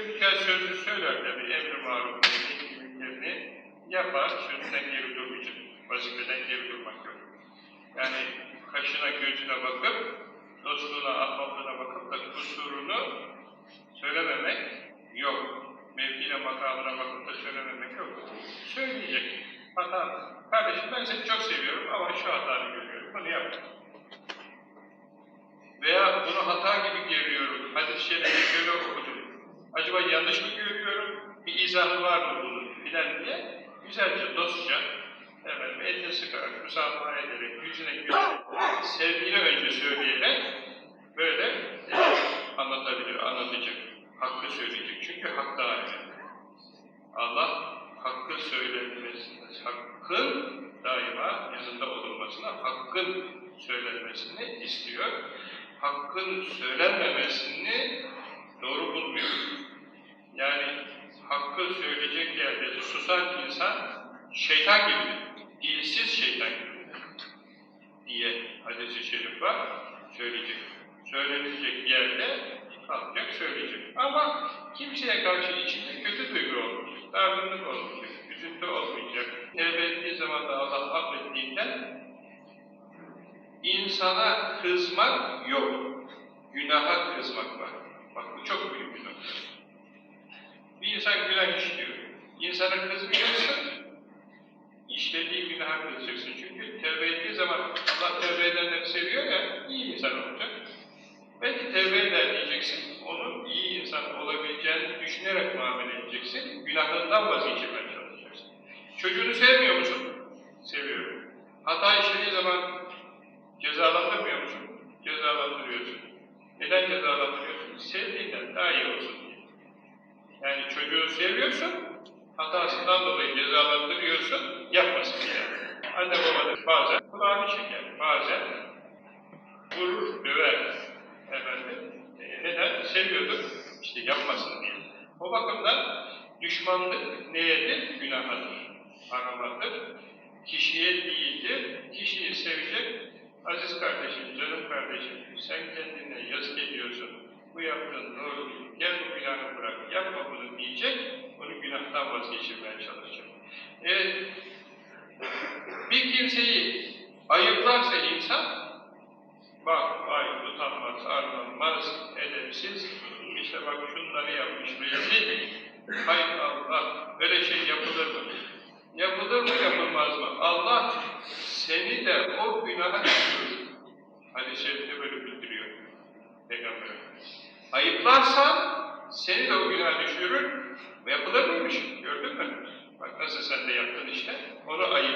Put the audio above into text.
söyleyeceği sözü söyler tabii, emri maruf mülklerini yapar, sözünden geri durmayacak, vazifeden geri durmak yok. Yani kaşına gözüne bakıp, dostluğuna, ahbapına bakıp da kusurunu söylememek yok. Mevkiine, makamına bakıp da söylememek yok. Söyleyecek. Hata. Kardeşim ben seni çok seviyorum ama şu hatanı görüyorum. Bunu yap. Veya bunu hata gibi görüyorum. Hadis-i şerifte şöyle okudum. Acaba yanlış mı görüyorum? Bir izahı var mı bunun? Filan diye güzelce, dostça efendim, elini sıkarak, müsamaha ederek, yüzüne gülerek, sevgiyle önce söyleyerek böyle e, anlatabilir, anlatacak. Hakkı söyleyecek. Çünkü hak daha önemli. Allah hakkı söylenmesini, hakkın daima yanında olunmasına, hakkın söylenmesini istiyor. Hakkın söylenmemesini doğru bulmuyor. Yani hakkı söyleyecek yerde susan insan şeytan gibidir. Dilsiz şeytan gibidir. Diye hadis-i şerif var. Söyleyecek. Söylenilecek yerde kalkacak söyleyecek. Ama kimseye karşı içinde kötü duygu olmayacak, dargınlık olmayacak, üzüntü olmayacak. Tevbe ettiği zaman da Allah affettiğinden insana kızmak yok. Günaha kızmak var. Bak bu çok büyük günah. Bir insan işliyor. İnsana kızmayacaksın, işlediği günaha kızacaksın. Çünkü tevbe ettiği zaman Allah tevbe edenleri seviyor ya, iyi insan olacak. Belki tevbe eder diyeceksin, onun iyi insan olabileceğini düşünerek muamele edeceksin, günahlarından vazgeçirmeye çalışacaksın. Çocuğunu sevmiyor musun? Seviyorum. Hata işlediği zaman cezalandırmıyor musun? Cezalandırıyorsun. Neden cezalandırıyorsun? Sevdiğinden daha iyi olsun diye. Yani çocuğu seviyorsun, hatasından dolayı cezalandırıyorsun, yapmasın diye. Anne baba da bazen kulağını çeker, bazen vurur, döver. Efendim, e, neden? Seviyordur, işte yapmasın diye. O bakımdan düşmanlık neyedir? Günahadır, aramadır. Kişiye değildir, kişiyi sevecek. Aziz kardeşim, canım kardeşim, sen kendine yazık ediyorsun. Bu yaptığın doğru değil. Gel bu günahı bırak, yapma bunu diyecek, günahtan vazgeçirmeye çalışacak. E, bir kimseyi ayıplarsa insan, bak vay utanmaz, arlanmaz, edepsiz, işte bak şunları yapmış, rezil, hay Allah, böyle şey yapılır mı? Yapılır mı, yapılmaz mı? Allah seni de o günaha düşürür. Hadis-i şerifte böyle bildiriyor Peygamber Ayıplarsan seni de o günaha düşürür. Bu yapılır mıymış? Gördün mü? Bak nasıl sen de yaptın işte. Onu ayır.